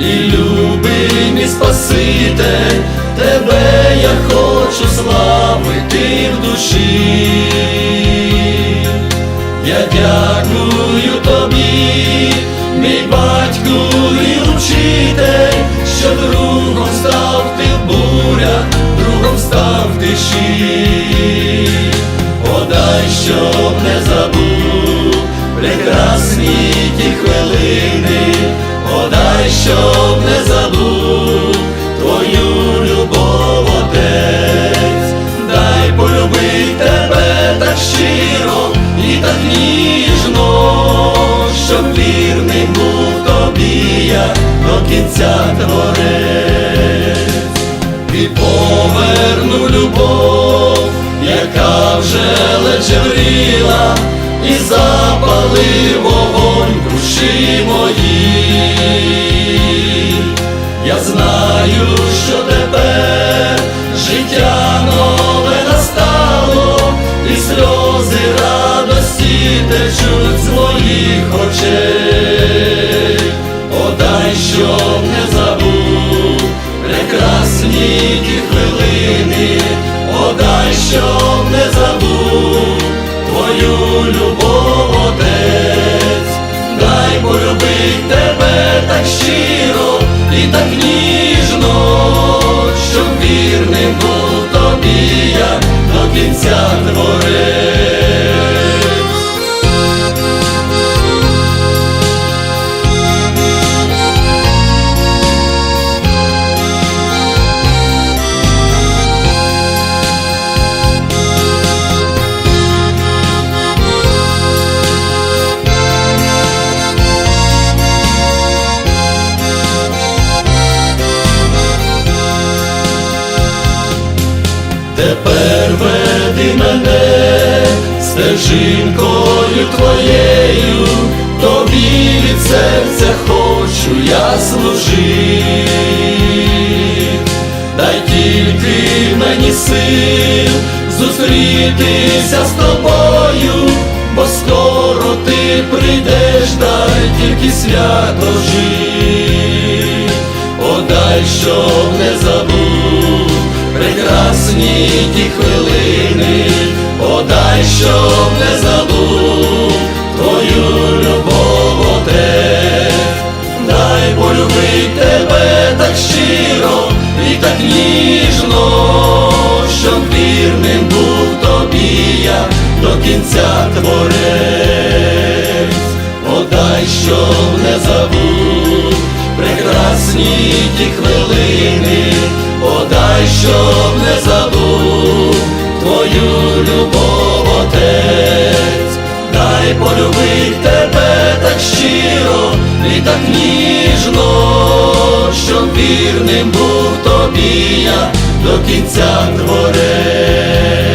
і любий мій Спаситель, тебе я хочу славити в душі. Я дякую тобі, мій батьку і учитель, що другом став ти в бурях, другом став в тиші. Подай, щоб не забув прекрасні щоб не забув твою любов, отець, дай полюбить тебе так щиро і так ніжно, щоб вірним був тобі я до кінця творець. І поверну любов, яка вже ледь жевріла, і запалив вогонь душі що тепер життя нове настало, і сльози радості течуть з моїх очей. Одай, щоб не забув прекрасні ті хвилини, Одай, щоб був тобі я до кінця творець. Тепер веди мене стежинкою твоєю, тобі від серця хочу я служити. Дай тільки мені сил зустрітися з тобою, бо скоро ти прийдеш, дай тільки свято жить, подай, щоб не забув прекрасні ті хвилини, подай, щоб не забув твою любов, отець, дай полюбить тебе так щиро і так ніжно, щоб вірним був тобі я до кінця творець, щоб не забув твою любов, отець, дай полюбить тебе так щиро і так ніжно, щоб вірним був тобі я до кінця творець.